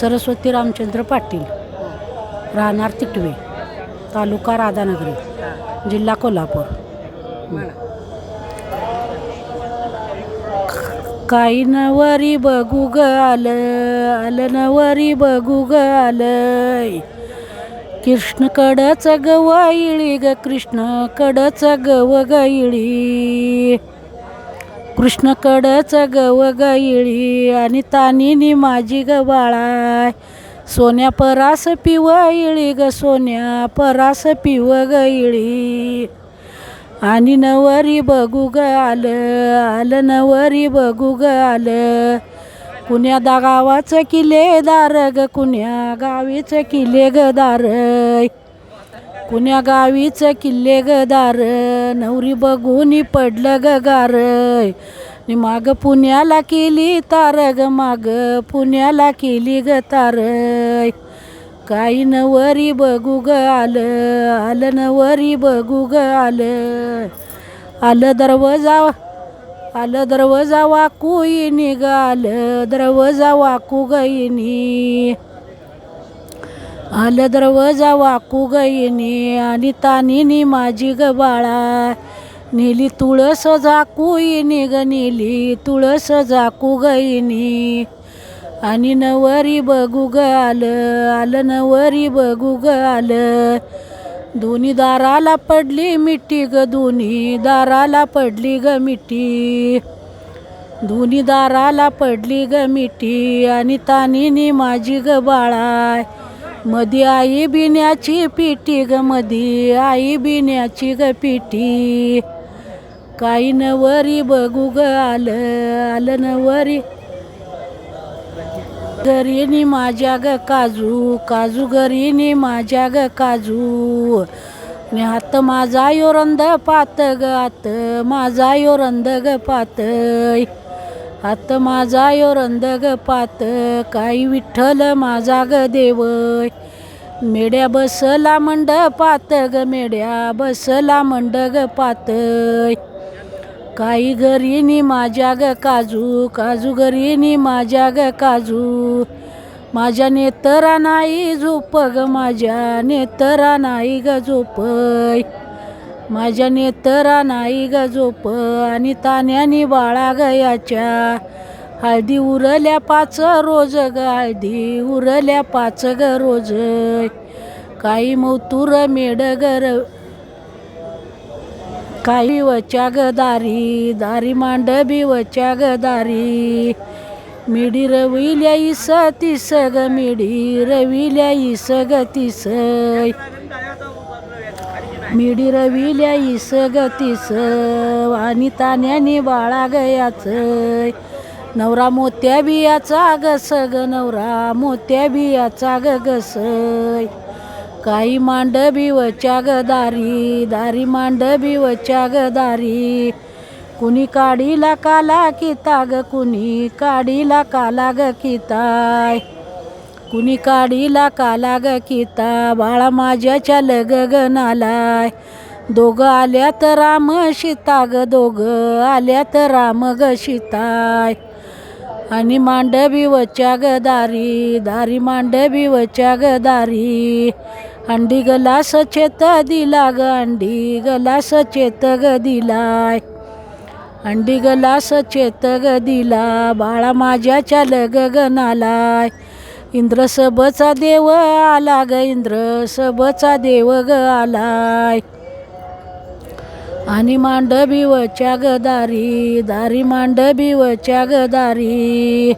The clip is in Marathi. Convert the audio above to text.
सरस्वती रामचंद्र पाटील. राहणार तिटवे तालुका राधानगरी जिल्हा कोल्हापूर. काही नवरी बघू ग आलं आलं नवरी बघू ग आलं कृष्ण कडच गवाईळी ग कृष्ण कडच गव गाईळी कृष्णकडच गव गाईळी आणि तानिनी माझी ग बाळाय. सोन्या परास पिव इळी ग सोन्या परास पिव गईळी. आणि नवरी बघू ग आलं आलं नवरी बघू ग आलं. कुण्या दा गावाचं किल्लेदार ग कुण्या गावीचं किल्ले ग दार कुण्या गावीचं किल्ले गदार नवरी बघून पडलं ग गार. माग पुण्याला केली तार ग माग पुण्याला केली ग तार. काही नवरी बघू ग आलं आलं नवरी बघू ग आलं. आलं दरवाजा आलं दरवाजा वाकू निघालं दरवाजा वाकू गईनी आलं दरवाजा वाकू आणि तानिनी माझी ग बाळा. नेली तुळस झाकू येणी ग नेली तुळस झाकू गईनी आणि नवरी बघू ग आलं आलं नवरी बघू ग आलं. दोन्ही दाराला पडली मिठी ग दोन्ही दाराला पडली ग मिठी दोन्ही दाराला पडली ग मिठी आणि तानिनी माझी ग बाळाय मधी आई बिण्याची पिठी ग मधी आई बिण्याची ग पिठी. काही नवरी बघू ग आलं आलं नवरी. घरीनी माझ्या ग काजू काजू घरीनी माझ्या ग काजू. ने हात माझा योरंद पात ग आत माझा योरंद ग पात हात माझा योरंद ग पात काही विठ्ठल माझा ग देव. मेड्या बसला मंड पात ग मेड्या बसला मंड ग पात. काही घरीनी माझ्या ग काजू काजू घरीनी माझ्या ग काजू. माझ्या नेतरा नाही झोप ग माझ्या नेतरा नाही ग झोप माझ्या नेतरा नाही ग झोप आणि तान्यानी बाळा गयाच्या हळदी उरल्या पाच रोज ग हळदी उरल्या पाच ग रोज. काही मौतूर मेड गर काही वच्या ग दारी दारी मांडबी वच्या ग दारी. मिडी रविल्या इस तिस ग मिडी रविल्या इस ग तिस. मिडी रविल्या इस गतीस तिस आणि तान्याने बाळा गयाच. नवरा मोत्या बियाचा गस ग नवरा मोत्या बियाचा ग गस. काही मांड बिवच्या ग दारी दारी मांड बिवच्या ग दारी. कुणी काडीला काला किता ग कुणी काडीला काला ग किताय कुणी काडीला काला ग किता? बाळा माझ्याच्या लग गनालाय दोघं आल्यात राम सीता ग दोघं आल्यात राम ग सीताय आणि मांडबी वच्या ग दारी दारी मांडबी वच्या ग दारी अंडी गलास चेत दिला ग अंडी गलास चेत ग दिलाय. अंडी गलास चेत ग दिला बाळा माझ्याच्या लग गनालाय इंद्र सबचा देव आला ग इंद्र सबचा देव ग आलाय. आणि मांडबी वच्या ग दारी दारी मांडबी वच्या ग दारी